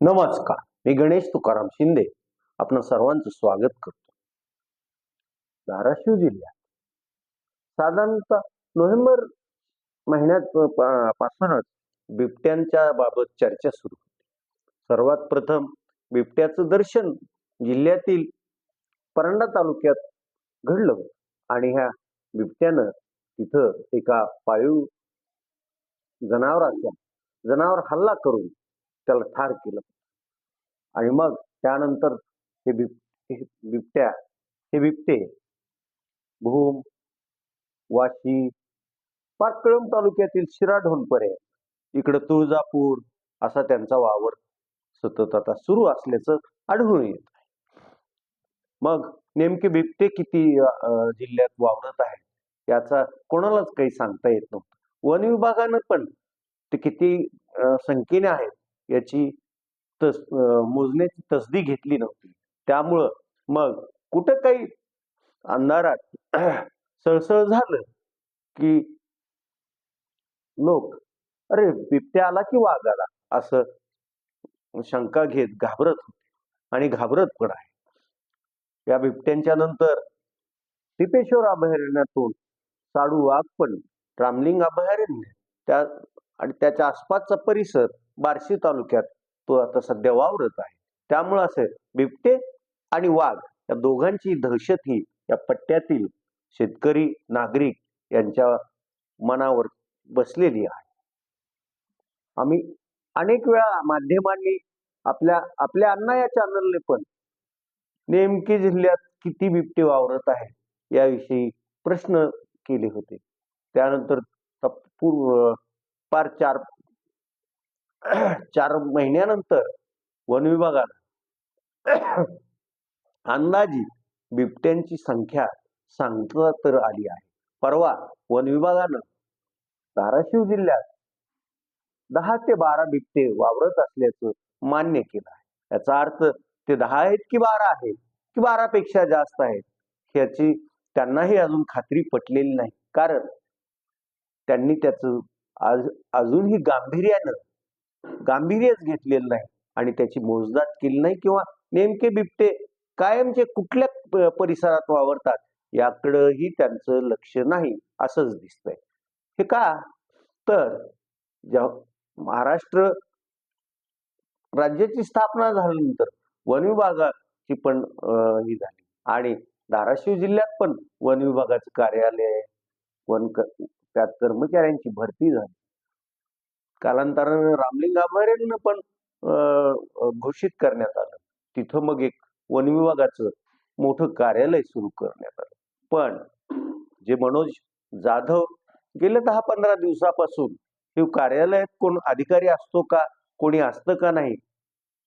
नमस्कार मी गणेश तुकाराम शिंदे. आपण सर्वांचं स्वागत करतो. धाराशिव जिल्ह्यात साधारणतः नोव्हेंबर महिन्यात पासूनच बिबट्यांच्या बाबत चर्चा सुरू होती. सर्वात प्रथम बिबट्याचं दर्शन जिल्ह्यातील परंडा तालुक्यात घडलं आणि ह्या बिबट्यानं तिथं एका पाळीव जनावराचा जनावर हल्ला करून त्याला ठार केलं. आणि मग त्यानंतर हे बिब बिबट्या हे बिबटे भूम वाशी पार कळंब तालुक्यातील शिराढोणपर्यंत इकडं तुळजापूर असा त्यांचा वावर सतत आता सुरू असल्याचं आढळून येत आहे. मग नेमके बिबटे किती जिल्ह्यात वावरत आहेत याचा कोणालाच काही सांगता येत नव्हतं. वन विभागानं पण ते किती संख्येने आहेत याची तस मोजण्याची तसदी घेतली नव्हती. त्यामुळं मग कुठं काही अंधारात सळसळ झालं की लोक अरे बिबट्या आला की वाघ आला असं शंका घेत घाबरत होते. आणि घाबरत पण आहे. या बिबट्यांच्या नंतर टिपेश्वर अभयारण्यातून साडू वाघ पण रामलिंग अभयारण्य त्या आणि त्याच्या आसपासचा परिसर बार्शी तालुक्यात तो आता सध्या वावरत आहे. त्यामुळं असे बिबटे आणि वाघ या दोघांची दहशत ही या पट्ट्यातील शेतकरी नागरिक यांच्या मनावर बसलेली आहे. आम्ही अनेक वेळा माध्यमांनी आपल्या आपल्या अण्णा या चॅनलने पण नेमके जिल्ह्यात किती बिबटे वावरत आहे याविषयी प्रश्न केले होते. त्यानंतर पूर्व पार चार चार महिन्यानंतर वन विभागानं अंदाजी बिबट्यांची संख्या सांगता तर आली आहे. परवा वन विभागानं धाराशिव जिल्ह्यात दहा ते बारा बिबटे वावरत असल्याचं मान्य केलं आहे. याचा अर्थ ते दहा आहेत की बारा आहेत की बारापेक्षा जास्त आहेत ह्याची त्यांनाही अजून खात्री पटलेली नाही. कारण त्यांनी त्याचं आज अजूनही गांभीर्यानं गांभीर्यच घेतलेलं नाही आणि त्याची मोजदाद केली नाही किंवा नेमके बिबटे कायमचे कुठल्या परिसरात वावरतात याकडंही त्यांचं लक्ष नाही असंच दिसतंय. हे का? तर जेव्हा महाराष्ट्र राज्याची स्थापना झाल्यानंतर वन विभागाची पण ही झाली आणि धाराशिव जिल्ह्यात पण वन विभागाचं कार्यालय वन क- त्यात कर्मचाऱ्यांची भरती झाली. कालांतरानं रामलिंग अभयारण्य पण घोषित करण्यात आलं. तिथं मग एक वन विभागाचं मोठं कार्यालय सुरू करण्यात आलं. पण जे मनोज जाधव गेल्या दहा पंधरा दिवसापासून हे कार्यालयात कोण अधिकारी असतो का कोणी असतं का नाही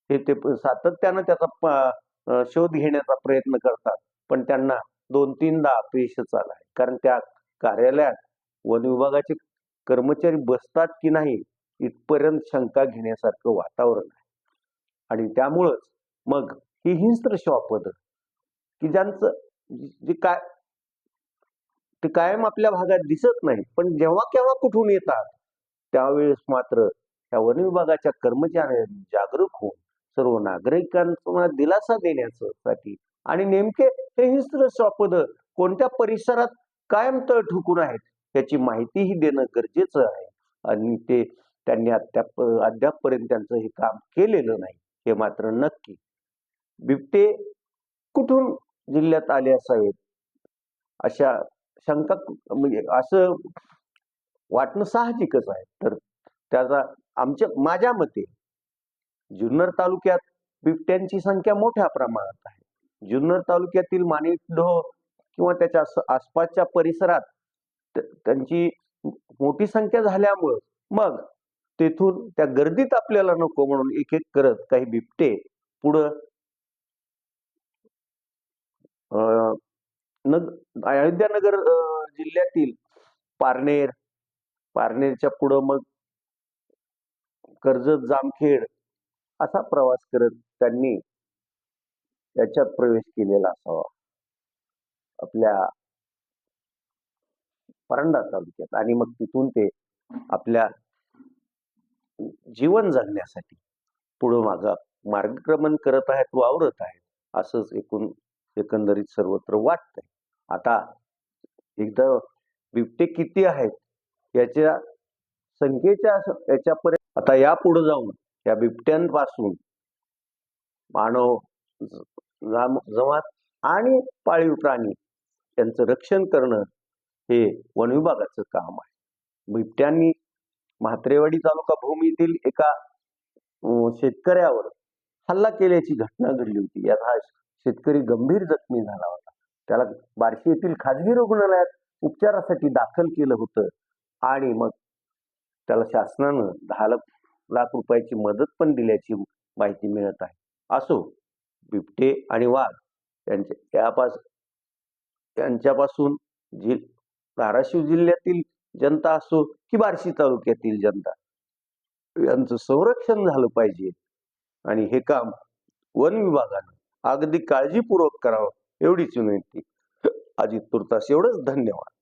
हे ते सातत्यानं त्याचा शोध घेण्याचा प्रयत्न करतात. पण त्यांना दोन तीनदा अपयशच आलं आहे कारण त्या कार्यालयात वन विभागाचे कर्मचारी बसतात की नाही इथपर्यंत शंका घेण्यासारखं वातावरण आहे. आणि त्यामुळंच मग ही हिंस्त्र श्वापद की ज्यांचं जे काय ते कायम आपल्या भागात दिसत नाही पण जेव्हा केव्हा कुठून येतात त्यावेळेस मात्र त्या वन विभागाच्या कर्मचाऱ्यांनी जागरूक होऊन सर्व नागरिकांना दिलासा देण्यासाठी आणि नेमके हे हिंस्त्र श्वापद कोणत्या परिसरात कायम तळ ठुकून आहेत याची माहितीही देणं गरजेचं आहे. आणि ते त्यांनी अद्याप अद्यापपर्यंत त्यांचं हे काम केलेलं नाही हे मात्र नक्की. बिबटे कुठून जिल्ह्यात आले असावेत? अशा शंका म्हणजे असं वाटणं साहजिकच आहे. तर त्याचा आमच्या माझ्या मते जुन्नर तालुक्यात बिबट्यांची संख्या मोठ्या प्रमाणात आहे. जुन्नर तालुक्यातील मानिडो किंवा त्याच्या आसपासच्या परिसरात त्यांची मोठी संख्या झाल्यामुळं मग तेथून त्या गर्दीत आपल्याला नको म्हणून एक एक करत काही बिबटे पुढं अं, नग अयोध्यानगर जिल्ह्यातील पारनेर पारनेरच्या पुढं मग कर्जत जामखेड असा प्रवास करत त्यांनी याच्यात प्रवेश केलेला असावा. आपल्या परंडा तालुक्यात आणि मग तिथून ते आपल्या जीवन जगण्यासाठी. पुढं मागा मार्गक्रमण करत आहेत वावरत आहेत असंच एकूण एकंदरीत सर्वत्र वाटतंय. आता एकदा बिबटे किती आहेत याच्या संख्येच्या याच्यापर्यंत आता यापुढे जाऊन या बिबट्यांपासून मानव जमात आणि पाळीव प्राणी यांचं रक्षण करणं हे वन विभागाचं काम आहे. बिबट्यांनी म्हात्रेवाडी तालुका भूमीतील एका शेतकऱ्यावर हल्ला केल्याची घटना घडली होती. यात हा शेतकरी गंभीर जखमी झाला होता. त्याला बार्शी येथील खाजगी रुग्णालयात उपचारासाठी दाखल केलं होतं आणि मग त्याला शासनानं दहा लाख लाख रुपयाची मदत पण दिल्याची माहिती मिळत आहे. असो बिबटे आणि वाघ यांच्या यापास यांच्यापासून जि धाराशिव जिल्ह्यातील जनता असो की बार्शी तालुक्यातील जनता. यांचं संरक्षण झालं पाहिजे. आणि हे काम वन विभागानं अगदी काळजीपूर्वक करावं एवढीच विनंती. अजित तुर्तास एवढंच धन्यवाद.